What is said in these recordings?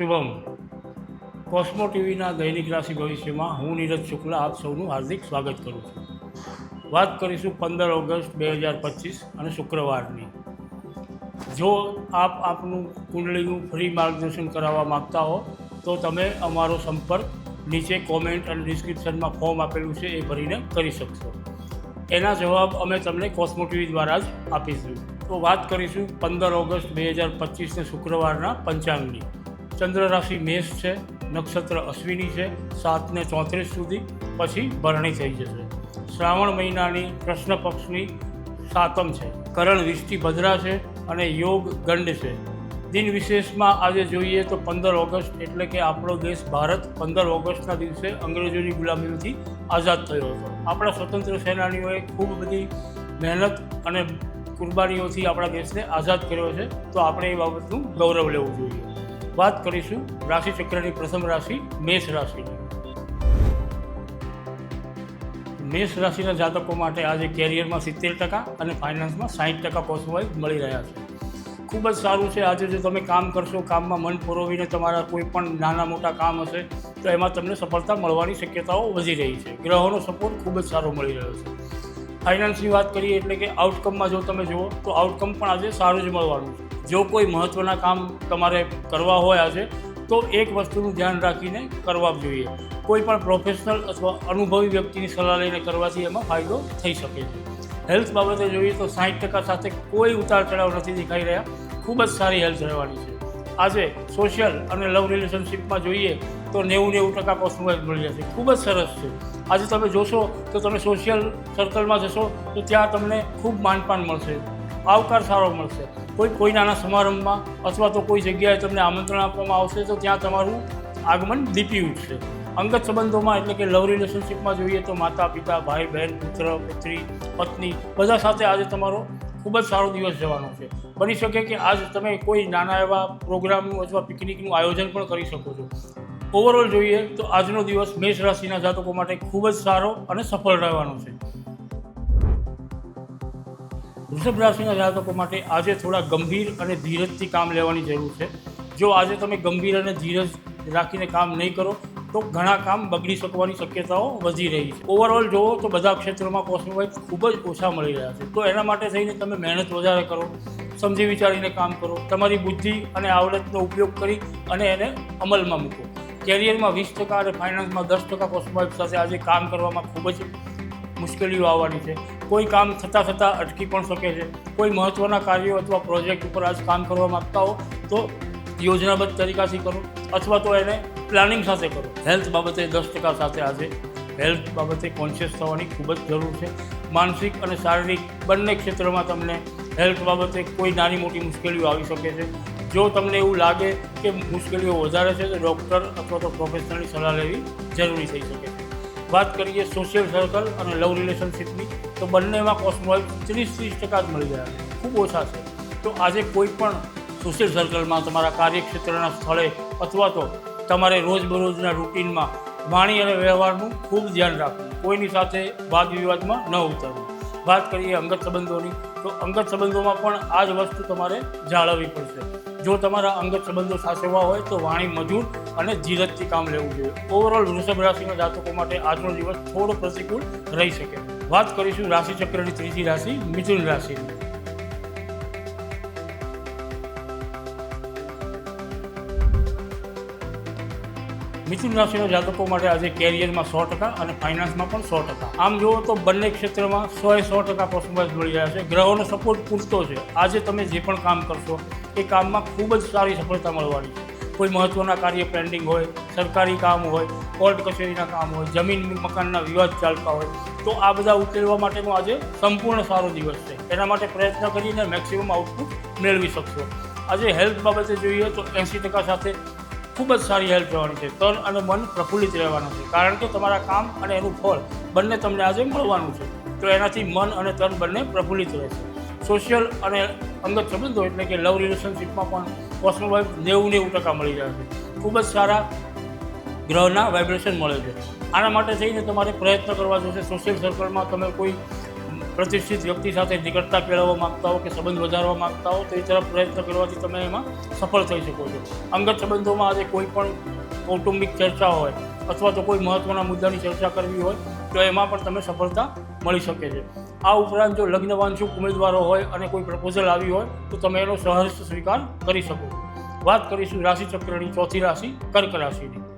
શુભમ. કોસ્મો ટીવીના દૈનિક રાશિ ભવિષ્યમાં હું નીરજ શુક્લા આપ સૌનું હાર્દિક સ્વાગત કરું છું. વાત કરીશું પંદર ઓગસ્ટ બે હજાર પચીસ અને શુક્રવારની. જો આપ આપનું કુંડળીનું ફ્રી માર્ગદર્શન કરાવવા માગતા હો, તો તમે અમારો સંપર્ક નીચે કોમેન્ટ અને ડિસ્ક્રિપ્શનમાં ફોર્મ આપેલું છે એ ભરીને કરી શકશો. એના જવાબ અમે તમને કોસ્મો ટીવી દ્વારા જ આપીશું. તો વાત કરીશું પંદર ઓગસ્ટ બે હજાર પચીસને શુક્રવારના પંચાંગની. ચંદ્ર રાશિ મેષ છે, નક્ષત્ર અશ્વિની છે સાતને ચોત્રીસ સુધી પછી ભરણી થઈ જશે. શ્રાવણ મહિનાની કૃષ્ણ પક્ષની સાતમ છે. કરણ, વિષ્ટિ, ભદ્રા છે અને યોગ ગંડ છે. દિન વિશેષમાં આજે જોઈએ તો પંદર ઓગસ્ટ એટલે કે આપણો દેશ ભારત પંદર ઓગસ્ટના દિવસે અંગ્રેજોની ગુલામીઓથી આઝાદ થયો હતો. આપણા સ્વતંત્ર સેનાનીઓએ ખૂબ બધી મહેનત અને કુરબાનીઓથી આપણા દેશને આઝાદ કર્યો છે. તો આપણે એ બાબતનું ગૌરવ લેવું જોઈએ. વાત કરીશું રાશિચક્રની પ્રથમ રાશિ મેષ રાશિની મેષ રાશિના જાતકો માટે આજે કેરિયરમાં સિત્તેર ટકા અને ફાઇનાન્સમાં સાઠ ટકા પોસિબલ મળી રહ્યા છે. ખૂબ જ સારું છે. આજે જો તમે કામ કરશો, કામમાં મન પુરોવીને તમારા કોઈ પણ નાના મોટા કામ હશે, તો એમાં તમને સફળતા મળવાની શક્યતાઓ વધી રહી છે. ગ્રહોનો સપોર્ટ ખૂબ જ સારો મળી રહ્યો છે. ફાઇનાન્સની વાત કરીએ એટલે કે આઉટકમમાં જો તમે જુઓ, તો આઉટકમ પણ આજે સારું જ મળવાનું છે. જો કોઈ મહત્ત્વના કામ તમારે કરવા હોય આજે, તો એક વસ્તુનું ધ્યાન રાખીને કરવા જોઈએ. કોઈ પણ પ્રોફેશનલ અથવા અનુભવી વ્યક્તિની સલાહ લઈને કરવાથી એમાં ફાયદો થઈ શકે છે. હેલ્થ બાબતે જોઈએ તો સાઠ ટકા સાથે કોઈ ઉતાર ચઢાવ નથી દેખાઈ રહ્યા. ખૂબ જ સારી હેલ્થ રહેવાની છે. આજે સોશિયલ અને લવ રિલેશનશિપમાં જોઈએ તો નેવું નેવું ટકા કોસ્મોવાઇઝ મળી જશે ખૂબ જ સરસ છે. આજે તમે જોશો તો તમે સોશિયલ સર્કલમાં જશો તો ત્યાં તમને ખૂબ માનપાન મળશે. આવકાર સારો મળશે. કોઈ કોઈ નાના સમારંભમાં અથવા તો કોઈ જગ્યાએ તમને આમંત્રણ આપવામાં આવશે તો ત્યાં તમારું આગમન દીપી ઉઠશે. અંગત સંબંધોમાં એટલે કે લવ રિલેશનશિપમાં જોઈએ તો માતા, પિતા, ભાઈ, બહેન, પુત્ર, પુત્રી, પત્ની બધા સાથે આજે તમારો ખૂબ જ સારો દિવસ જવાનો છે. બની શકે કે આજ તમે કોઈ નાના એવા પ્રોગ્રામનું અથવા પિકનિકનું આયોજન પણ કરી શકો છો. ઓવરઓલ જોઈએ તો આજનો દિવસ મેષ રાશિના જાતકો માટે ખૂબ જ સારો અને સફળ રહેવાનો છે. વૃષભ રાશિના જાતકો માટે આજે થોડા ગંભીર અને ધીરજથી કામ લેવાની જરૂર છે. જો આજે તમે ગંભીર અને ધીરજ રાખીને કામ નહીં કરો, તો ઘણા કામ બગડી શકવાની શક્યતાઓ વધી રહી છે. ઓવરઓલ જુઓ તો બધા ક્ષેત્રોમાં કોસ્મોવાઇઝ ખૂબ જ ઓછા મળી રહ્યા છે. તો એના માટે થઈને તમે મહેનત વધારે કરો, સમજી વિચારીને કામ કરો, તમારી બુદ્ધિ અને આવડતનો ઉપયોગ કરી અને એને અમલમાં મૂકો. કેરિયરમાં વીસ ટકા અને ફાઇનાન્સમાં દસ ટકા કોસ્મોવાઇઝ સાથે આજે કામ કરવામાં ખૂબ જ મુશ્કેલીઓ આવવાની છે. કોઈ કામ થતાં થતાં અટકી પણ શકે છે. કોઈ મહત્ત્વના કાર્યો અથવા પ્રોજેક્ટ ઉપર આજ કામ કરવા માગતા હો, તો યોજનાબદ્ધ તરીકાથી કરો અથવા તો એને પ્લાનિંગ સાથે કરો. હેલ્થ બાબતે દસ ટકા સાથે આજે હેલ્થ બાબતે કોન્શિયસ થવાની ખૂબ જ જરૂર છે. માનસિક અને શારીરિક બંને ક્ષેત્રમાં તમને હેલ્થ બાબતે કોઈ નાની મોટી મુશ્કેલીઓ આવી શકે છે. જો તમને એવું લાગે કે મુશ્કેલીઓ વધારે છે, તો ડૉક્ટર અથવા તો પ્રોફેશનલની સલાહ લેવી જરૂરી થઈ શકે છે. વાત કરીએ સોશિયલ સર્કલ અને લવ રિલેશનશિપની તો બંનેમાં કોસ્મોવાઇઝ ત્રીસ ત્રીસ ટકા જ મળી ગયા. ખૂબ ઓછા છે. તો આજે કોઈ પણ સોશિયલ સર્કલમાં તમારા કાર્યક્ષેત્રના સ્થળે અથવા તો તમારે રોજબરોજના રૂટીનમાં વાણી અને વ્યવહારનું ખૂબ ધ્યાન રાખવું. કોઈની સાથે વાદ વિવાદમાં ન ઉતરવું. વાત કરીએ અંગત સંબંધોની, તો અંગત સંબંધોમાં પણ આ જ વસ્તુ તમારે જાળવવી પડશે. જો તમારા અંગત સંબંધો સાચવવા હોય તો વાણી મજૂર અને ધીરજથી કામ લેવું જોઈએ. ઓવરઓલ વૃષભ રાશિના જાતકો માટે આજનો દિવસ થોડો પ્રતિકૂળ રહી શકે. વાત કરીશું રાશિચક્રની ત્રીજી રાશિ, મિથુન રાશિની. મિથુન રાશિના જાતકો માટે આજે કેરિયરમાં સો ટકા અને ફાઇનાન્સમાં પણ સો ટકા. આમ જુઓ તો બંને ક્ષેત્રમાં સો એ સો ટકા પોસિબલ મળી રહ્યા છે. ગ્રહોનો સપોર્ટ પૂરતો છે. આજે તમે જે પણ કામ કરશો, એ કામમાં ખૂબ જ સારી સફળતા મળવાની છે. કોઈ મહત્ત્વના કાર્ય પેન્ડિંગ હોય, સરકારી કામ હોય કોર્ટ કચેરીના કામ હોય, જમીન મકાનના વિવાદ ચાલતા હોય, તો આ બધા ઉકેલવા માટેનો આજે સંપૂર્ણ સારો દિવસ છે. એના માટે પ્રયત્ન કરીને મેક્સિમમ આઉટપુટ મેળવી શકશો. આજે હેલ્થ બાબતે જોઈએ તો એંસી ટકા સાથે ખૂબ જ સારી હેલ્પ રહેવાની છે. તન અને મન પ્રફુલ્લિત રહેવાનું છે. કારણ કે તમારા કામ અને એનું ફળ બંને તમને આજે મળવાનું છે. તો એનાથી મન અને તન બંને પ્રફુલ્લિત રહેશે. સોશિયલ અને અંગત સંબંધો એટલે કે લવ રિલેશનશિપમાં પણ કોસ્મોવાઇઝ નેવું નેવું ટકા મળી જાય છે. ખૂબ જ સારા ગ્રહના વાઇબ્રેશન મળે છે. આના માટે થઈને તમારે પ્રયત્ન કરવા જોશે. સોશિયલ સર્કલમાં તમે કોઈ પ્રતિષ્ઠિત વ્યક્તિ સાથે નિકટતા કેળવવા માગતા હો કે સંબંધ વધારવા માંગતા હો તો એ તરફ પ્રયત્ન કરવાથી તમે એમાં સફળ થઈ શકો છો. અંગત સંબંધોમાં આજે કોઈ પણ કૌટુંબિક ચર્ચા હોય અથવા તો કોઈ મહત્ત્વના મુદ્દાની ચર્ચા કરવી હોય, તો એમાં પણ તમે સફળતા મળી શકે છે. આ ઉપરાંત જો લગ્નવાંછુક ઉમેદવારો હોય અને કોઈ પ્રપોઝલ આવી હોય, તો તમે એનો સહર્ષ સ્વીકાર કરી શકો. વાત કરીશું રાશિચક્રની ચોથી રાશિ કર્ક રાશિની.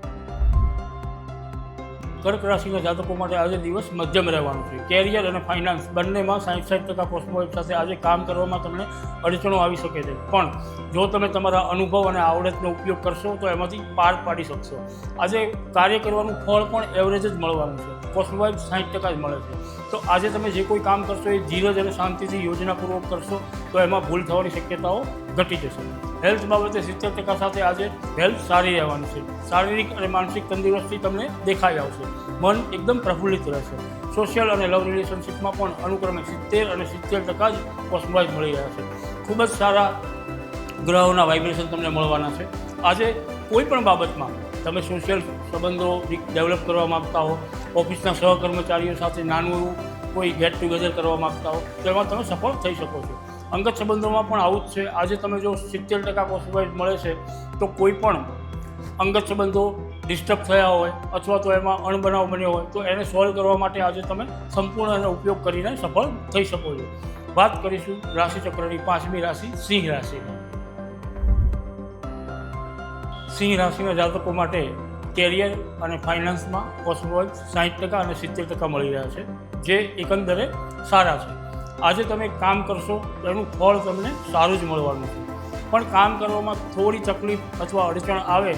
કર્ક રાશિના જાતકો માટે આજે દિવસ મધ્યમ રહેવાનો છે. કેરિયર અને ફાઇનાન્સ બંનેમાં સાઠ સાઠ ટકા પોસ્ટમોઇટ સાથે આજે કામ કરવામાં તમને અડચણો આવી શકે છે. પણ જો તમે તમારા અનુભવ અને આવડતનો ઉપયોગ કરશો તો એમાંથી પાર પાડી શકશો. આજે કાર્ય કરવાનું ફળ પણ એવરેજ જ મળવાનું છે. પોસ્ટમોઇટ સાઠ ટકા જ મળે છે. તો આજે તમે જે કોઈ કામ કરશો એ ધીરજ અને શાંતિથી યોજનાપૂર્વક કરશો, તો એમાં ભૂલ થવાની શક્યતાઓ ઘટી જશે. હેલ્થ બાબતે સિત્તેર ટકા સાથે આજે હેલ્થ સારી રહેવાની છે. શારીરિક અને માનસિક તંદુરસ્તી તમને દેખાઈ આવશે. મન એકદમ પ્રફુલ્લિત રહેશે. સોશિયલ અને લવ રિલેશનશિપમાં પણ અનુક્રમે સિત્તેર અને સિત્તેર ટકા જ પોસ્ટવાઇઝ મળી રહ્યા છે. ખૂબ જ સારા ગ્રહોના વાઇબ્રેશન તમને મળવાના છે. આજે કોઈ પણ બાબતમાં તમે સોશિયલ સંબંધો ડેવલપ કરવા માગતા હો ઓફિસના સહકર્મચારીઓ સાથે નાનું એવું કોઈ ગેટ ટુગેધર કરવા માગતા હો તેમાં તમે સફળ થઈ શકો છો. અંગત સંબંધોમાં પણ આવું જ છે. આજે તમે જો સિત્તેર ટકા પોસિબિલિટી મળે છે, તો કોઈ પણ અંગત સંબંધો ડિસ્ટર્બ થયા હોય અથવા તો એમાં અણબનાવ બન્યો હોય, તો એને સોલ્વ કરવા માટે આજે તમે સંપૂર્ણ એનો ઉપયોગ કરીને સફળ થઈ શકો છો. વાત કરીશું રાશિચક્રની પાંચમી રાશિ સિંહ રાશિની સિંહ રાશિના જાતકો માટે કેરિયર અને ફાઇનાન્સમાં કોસ્મોવાઇઝ સાઠ ટકા અને સિત્તેર ટકા મળી રહ્યા છે, જે એકંદરે સારા છે. આજે તમે કામ કરશો, એનું ફળ તમને સારું જ મળવાનું છે. પણ કામ કરવામાં થોડી તકલીફ અથવા અડચણ આવે,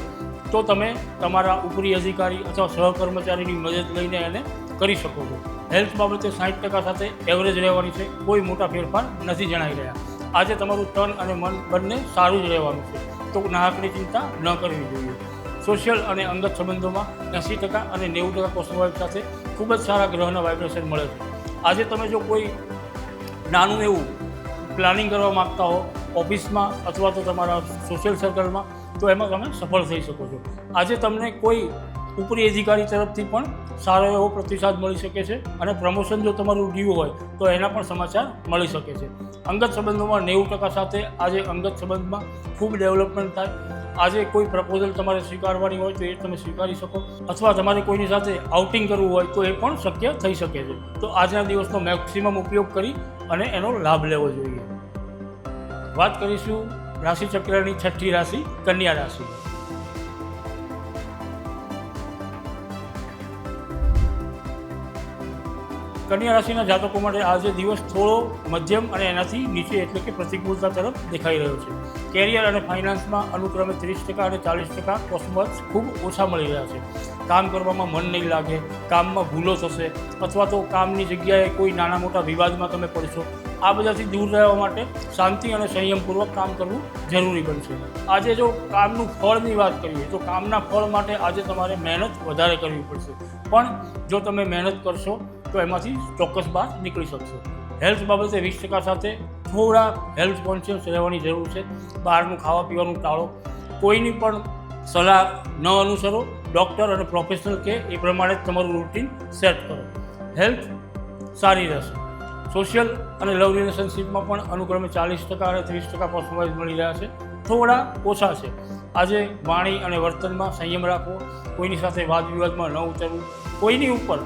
તો તમે તમારા ઉપરી અધિકારી અથવા સહકર્મચારીની મદદ લઈને એને કરી શકો છો. હેલ્થ બાબતે સાઠ ટકા સાથે એવરેજ રહેવાની છે, કોઈ મોટા ફેરફાર નથી જણાઈ રહ્યા. આજે તમારું તન અને મન બંને સારું જ રહેવાનું છે. તો નાહકની ચિંતા ન કરવી જોઈએ. સોશિયલ અને અંગત સંબંધોમાં એંસી ટકા અને નેવું ટકા કોસ્મોવાઇફ સાથે ખૂબ જ સારા ગ્રહના વાઇબ્રેશન મળે છે. આજે તમે જો કોઈ નાનું એવું પ્લાનિંગ કરવા માગતા હો, ઓફિસમાં અથવા તો તમારા સોશિયલ સર્કલમાં, તો એમાં તમે સફળ થઈ શકો છો. આજે તમને કોઈ ઉપરી અધિકારી તરફથી પણ સારો એવો પ્રતિસાદ મળી શકે છે અને પ્રમોશન જો તમારું ડ્યુ હોય તો એના પણ સમાચાર મળી શકે છે. અંગત સંબંધોમાં નેવું ટકા સાથે આજે અંગત સંબંધમાં ખૂબ ડેવલપમેન્ટ થાય. આજે કોઈ પ્રપોઝલ તમારે સ્વીકારવાની હોય તો એ તમે સ્વીકારી શકો અથવા તમારે કોઈની સાથે આઉટિંગ કરવું હોય તો એ પણ શક્ય થઈ શકે છે. તો આજના દિવસનો મેક્સિમમ ઉપયોગ કરી અને એનો લાભ લેવો જોઈએ. વાત કરીશું રાશિચક્રની છઠ્ઠી રાશિ, કન્યા રાશિ કન્યા રાશિના જાતકો માટે આજે દિવસ થોડો મધ્યમ અને એનાથી નીચે એટલે કે પ્રતિકૂળતા તરફ દેખાઈ રહ્યો છે. કેરિયર અને ફાઇનાન્સમાં અનુક્રમે ત્રીસ ટકા અને ચાલીસ ટકા કોસ્મર્સ ખૂબ ઓછા મળી રહ્યા છે. કામ કરવામાં મન નહીં લાગે, કામમાં ભૂલો થશે અથવા તો કામની જગ્યાએ કોઈ નાના મોટા વિવાદમાં તમે પડશો. આ બધાથી દૂર રહેવા માટે શાંતિ અને સંયમપૂર્વક કામ કરવું જરૂરી બનશે. આજે જો કામનું ફળની વાત કરીએ, તો કામના ફળ માટે આજે તમારે મહેનત વધારે કરવી પડશે. પણ જો તમે મહેનત કરશો તો એમાંથી ચોક્કસ બહાર નીકળી શકશો. હેલ્થ બાબતે વીસ ટકા સાથે થોડા હેલ્થ કોન્શિયસ રહેવાની જરૂર છે. બહારનું ખાવા પીવાનું ટાળો. કોઈની પણ સલાહ ન અનુસરો. ડૉક્ટર અને પ્રોફેશનલ કે એ પ્રમાણે તમારું રૂટીન સેટ કરો. હેલ્થ સારી રહેશે. સોશિયલ અને લવ રિલેશનશિપમાં પણ અનુક્રમે ચાલીસ ટકા અને ત્રીસ ટકા પર્સન્ટેજ મળી રહ્યા છે. થોડા ઓછા છે. આજે વાણી અને વર્તનમાં સંયમ રાખવો. કોઈની સાથે વાદ વિવાદમાં ન ઉતરવું. કોઈની ઉપર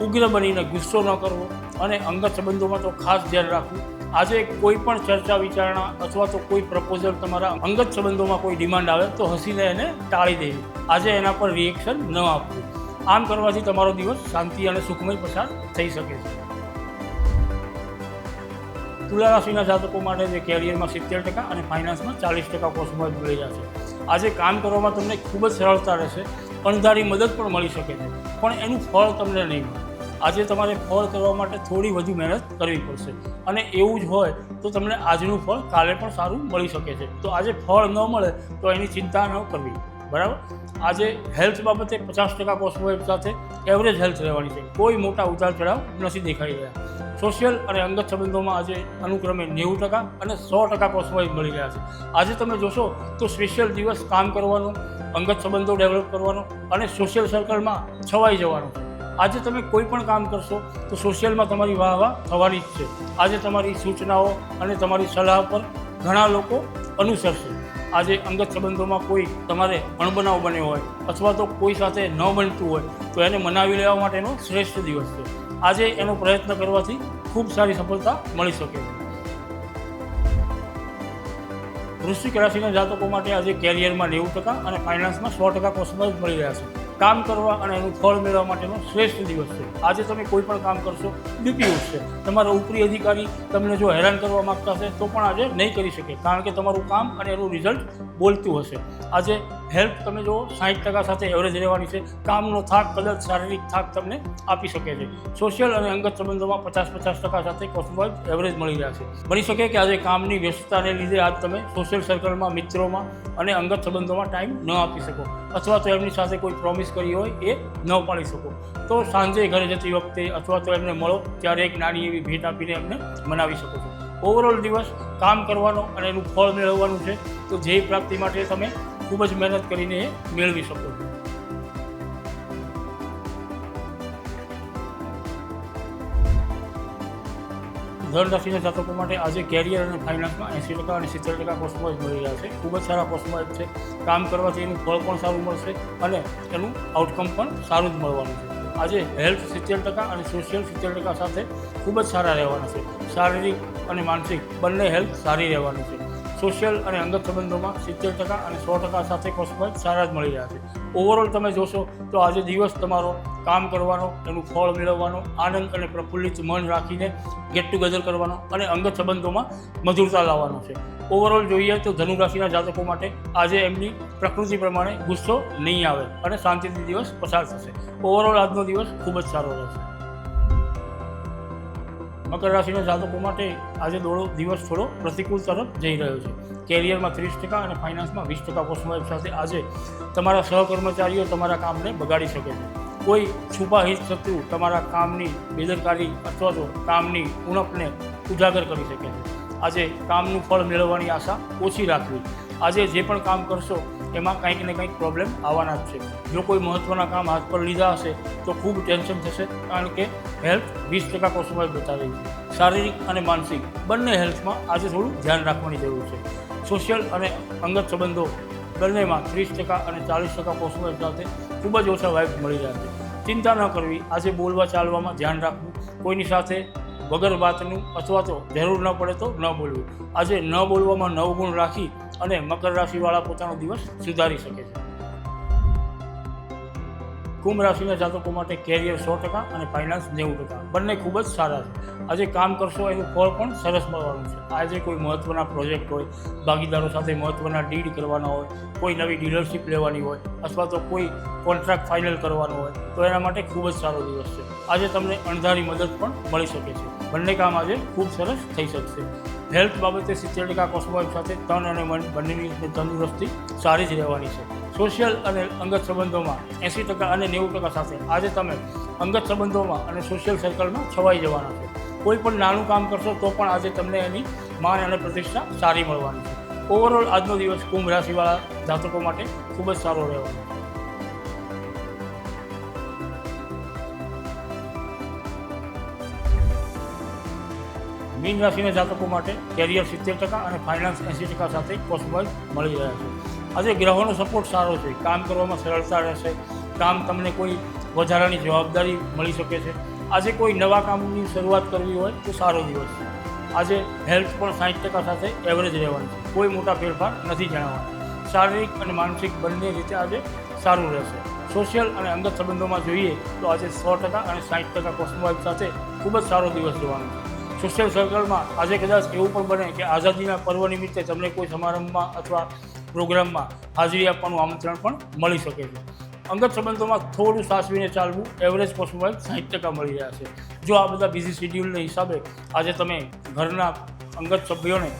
ઉગ્ર બનીને ગુસ્સો ન કરવો અને અંગત સંબંધોમાં તો ખાસ ધ્યાન રાખવું. આજે કોઈ પણ ચર્ચા, વિચારણા અથવા તો કોઈ પ્રપોઝલ તમારા અંગત સંબંધોમાં કોઈ ડિમાન્ડ આવે તો હસીને એને ટાળી દેવી આજે એના પર રિએક્શન ન આપવું. આમ કરવાથી તમારો દિવસ શાંતિ અને સુખમય પસાર થઈ શકે છે. તુલા રાશિના જાતકો માટે જે કેરિયરમાં સિત્તેર ટકા અને ફાઇનાન્સમાં ચાલીસ ટકા કોસ્મોજ મળી જશે આજે કામ કરવામાં તમને ખૂબ જ સરળતા રહેશે. અણધારી મદદ પણ મળી શકે છે. પણ એનું ફળ તમને નહીં મળે. આજે તમારે ફળ કરવા માટે થોડી વધુ મહેનત કરવી પડશે. અને એવું જ હોય તો તમને આજનું ફળ કાલે પણ સારું મળી શકે છે. તો આજે ફળ ન મળે તો એની ચિંતા ન કરવી. બરાબર? આજે હેલ્થ બાબતે પચાસ ટકા કોસ્મોવેબ સાથે એવરેજ હેલ્થ રહેવાની છે. કોઈ મોટા ઉતાર ચઢાવ નથી દેખાઈ રહ્યા. સોશિયલ અને અંગત સંબંધોમાં આજે અનુક્રમે નેવું ટકા અને સો ટકા કોસ્મોવાઇઝ મળી રહ્યા છે. આજે તમે જોશો તો સ્પેશિયલ દિવસ કામ કરવાનો અંગત સંબંધો ડેવલપ કરવાનો અને સોશિયલ સર્કલમાં છવાઈ જવાનો આજે તમે કોઈ પણ કામ કરશો, તો સોશિયલમાં તમારી વાહ વાહ થવાની જ છે. આજે તમારી સૂચનાઓ અને તમારી સલાહ પર ઘણા લોકો અનુસરશે. આજે અંગત સંબંધોમાં કોઈ તમારે અણબનાવ બન્યો હોય અથવા તો કોઈ સાથે ન બનતું હોય, તો એને મનાવી લેવા માટેનો શ્રેષ્ઠ દિવસ છે. આજે એનો પ્રયત્ન કરવાથી ખૂબ સારી સફળતા મળી શકે. છે વૃશ્ચિક રાશિના જાતકો માટે આજે કેરિયરમાં નેવું ટકા અને ફાઇનાન્સમાં સો ટકા પોસિબલ મળી રહ્યા છે. કામ કરવા અને એનું ફળ મેળવવા માટેનો શ્રેષ્ઠ દિવસ છે. આજે તમે કોઈ પણ કામ કરશો બીપી ઉઠશે. તમારા ઉપરી અધિકારી તમને જો હેરાન કરવા માગતા હશે તો પણ આજે નહીં કરી શકે, કારણ કે તમારું કામ અને એનું રિઝલ્ટ બોલતું હશે. આજે હેલ્પ તમે જો સાઠ ટકા સાથે એવરેજ રહેવાની છે. કામનો થાક કદાચ શારીરિક થાક તમને આપી શકે છે. સોશિયલ અને અંગત સંબંધોમાં પચાસ પચાસ ટકા સાથે કોસ્મોવાઇઝ એવરેજ મળી રહ્યા છે. બની શકે કે આજે કામની વ્યસ્તતાને લીધે આજ તમે સોશિયલ સર્કલમાં મિત્રોમાં અને અંગત સંબંધોમાં ટાઈમ ન આપી શકો. અથવા તો એમની સાથે કોઈ પ્રોમિસ કરી હોય એ ન પાડી શકો. તો સાંજે ઘરે જતી વખતે અથવા તો એમને મળો, ત્યારે એક નાની એવી ભેટ આપીને એમને મનાવી શકો છો. ઓવરઓલ દિવસ કામ કરવાનો અને એનું ફળ મેળવવાનું છે. તો ધ્યેય પ્રાપ્તિ માટે તમે ખૂબ જ મહેનત કરીને એ મેળવી શકો છો. ધન જાતકો માટે આજે કેરિયર અને ફાઇનાન્સમાં એંસી ટકા અને સિત્તેર ટકા કોસ્મોઇઝ મળી રહ્યા છે. ખૂબ જ સારા કોસ્મોઇઝ છે. કામ કરવાથી એનું ફળ પણ સારું મળશે અને એનું આઉટકમ પણ સારું જ મળવાનું છે. આજે હેલ્થ સિત્તેર ટકા અને સોશિયલ સિત્તેર ટકા સાથે ખૂબ જ સારા રહેવાના છે. શારીરિક અને માનસિક બંને હેલ્થ સારી રહેવાની છે. સોશિયલ અને અંગત સંબંધોમાં સિત્તેર ટકા અને સો ટકા સાથે કોસ્મોઇઝ સારા જ મળી રહ્યા છે. ઓવરઓલ તમે જોશો તો આજે દિવસ તમારો કામ કરવાનો, એનું ફળ મેળવવાનો, આનંદ અને પ્રફુલ્લિત મન રાખીને ગેટ ટુગેધર કરવાનો અને અંગત સંબંધોમાં મધુરતા લાવવાનો છે. ઓવરઓલ જોઈએ તો ધનુરાશિના જાતકો માટે આજે એમની પ્રકૃતિ પ્રમાણે ગુસ્સો નહીં આવે અને શાંતિથી દિવસ પસાર થશે. ઓવરઓલ આજનો દિવસ ખૂબ જ સારો રહેશે. મકર રાશિના જાતકો માટે આજે દોડો દિવસ થોડો પ્રતિકૂળ તરફ જઈ રહ્યો છે. કેરિયરમાં ત્રીસ ટકા અને ફાઇનાન્સમાં વીસ ટકા કોસ્મોએપ સાથે આજે તમારા સહકર્મચારીઓ તમારા કામને બગાડી શકે છે. કોઈ છુપા હિત શત્રુ તમારા કામની બેદરકારી અથવા તો કામની ઉણપને ઉજાગર કરી શકે છે. આજે કામનું ફળ મેળવવાની આશા ઓછી રાખવી. આજે જે પણ કામ કરશો એમાં કંઈક ને કંઈક પ્રોબ્લેમ આવવાના જ છે. જો કોઈ મહત્ત્વના કામ હાથ પર લીધા હશે, તો ખૂબ ટેન્શન થશે, કારણ કે હેલ્થ વીસ ટકા કોષોમાં બતાવી છે. શારીરિક અને માનસિક બંને હેલ્થમાં આજે થોડું ધ્યાન રાખવાની જરૂર છે. સોશિયલ અને અંગત સંબંધો બંનેમાં ત્રીસ ટકા અને ચાલીસ ટકા કોષોમાં સાથે ખૂબ જ ઓછા વાઇફ મળી રહ્યા છે. ચિંતા ન કરવી, આજે બોલવા ચાલવામાં ધ્યાન રાખવું, કોઈની સાથે વગર વાતનું અથવા તો જરૂર ન પડે તો ન બોલવું. આજે ન બોલવામાં નવ ગુણ રાખી અને મકર રાશિવાળા પોતાનો દિવસ સુધારી શકે છે. કુંભ રાશિના જાતકો માટે કેરિયર સો ટકા અને ફાઇનાન્સ નેવું ટકા. બંને ખૂબ જ સારા છે. આજે કામ કરશો એનું ફળ પણ સરસ મળવાનું છે. આજે કોઈ મહત્ત્વના પ્રોજેક્ટ હોય, ભાગીદારો સાથે મહત્ત્વના ડીડ કરવાના હોય, કોઈ નવી ડીલરશીપ લેવાની હોય અથવા તો કોઈ કોન્ટ્રાક્ટ ફાઇનલ કરવાનો હોય, તો એના માટે ખૂબ જ સારો દિવસ છે. આજે તમને અણધારી મદદ પણ મળી શકે છે. બંને કામ આજે ખૂબ સરસ થઈ શકશે. હેલ્થ બાબતે સિત્તેર ટકા કોસ્મોઇક સાથે તન અને મન બંનેની તંદુરસ્તી સારી જ રહેવાની છે. સોશિયલ અને અંગત સંબંધોમાં એંસી ટકા અને નેવું ટકા સાથે. આજે તમે અંગત સંબંધોમાં અને સોશિયલ સર્કલમાં છવાઈ જવાના છો. કોઈ પણ નાનું કામ કરશો તો પણ આજે તમને એની માન અને પ્રતિષ્ઠા સારી મળવાની છે. ઓવરઓલ આજનો દિવસ કુંભ રાશિવાળા જાતકો માટે ખૂબ જ સારો રહેવાનો મીન રાશિના જાતકો માટે કેરિયર સિત્તેર ટકા અને ફાઇનાન્સ એંસી ટકા સાથે કોસ્મોઇઝ મળી રહ્યા છે. આજે ગ્રહોનો સપોર્ટ સારો છે, કામ કરવામાં સરળતા રહેશે, કામ તમને કોઈ વધારાની જવાબદારી મળી શકે છે. આજે કોઈ નવા કામની શરૂઆત કરવી હોય તો સારો દિવસ છે. આજે હેલ્થ પણ સાઠ ટકા સાથે એવરેજ રહેવાની છે. કોઈ મોટા ફેરફાર નથી જણાવવાનો. શારીરિક અને માનસિક બંને રીતે આજે સારું રહેશે. સોશિયલ અને અંગત સંબંધોમાં જોઈએ તો આજે સો ટકા અને સાઠ ટકા કોસ્મોવાઇફ સાથે ખૂબ જ સારો દિવસ જોવાનો છે. સોશિયલ સર્કલમાં આજે કદાચ એવું પણ બને કે આઝાદીના પર્વ નિમિત્તે તમને કોઈ સમારંભમાં અથવા પ્રોગ્રામમાં હાજરી આપવાનું આમંત્રણ પણ મળી શકે છે. અંગત સંબંધોમાં થોડું સાચવીને ચાલવું એવરેજ કોસ્મોવાઇફ સાઠ ટકા મળી રહ્યા છે. જો આ બધા બિઝી શિડ્યુલના હિસાબે આજે તમે ઘરના અંગત સભ્યોને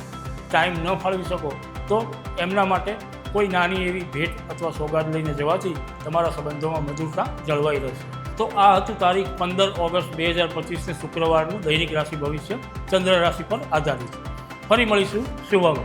ટાઈમ ન ફાળવી શકો, તો એમના માટે કોઈ નાની એવી ભેટ અથવા સોગાદ લઈને જવાથી તમારા સંબંધોમાં મધુરતા જળવાઈ રહેશે. તો આ હતું તારીખ પંદર ઓગસ્ટ બે હજાર પચીસને શુક્રવારનું દૈનિક રાશિ ભવિષ્ય ચંદ્ર રાશિ પર આધારિત. ફરી મળીશું. શુભમ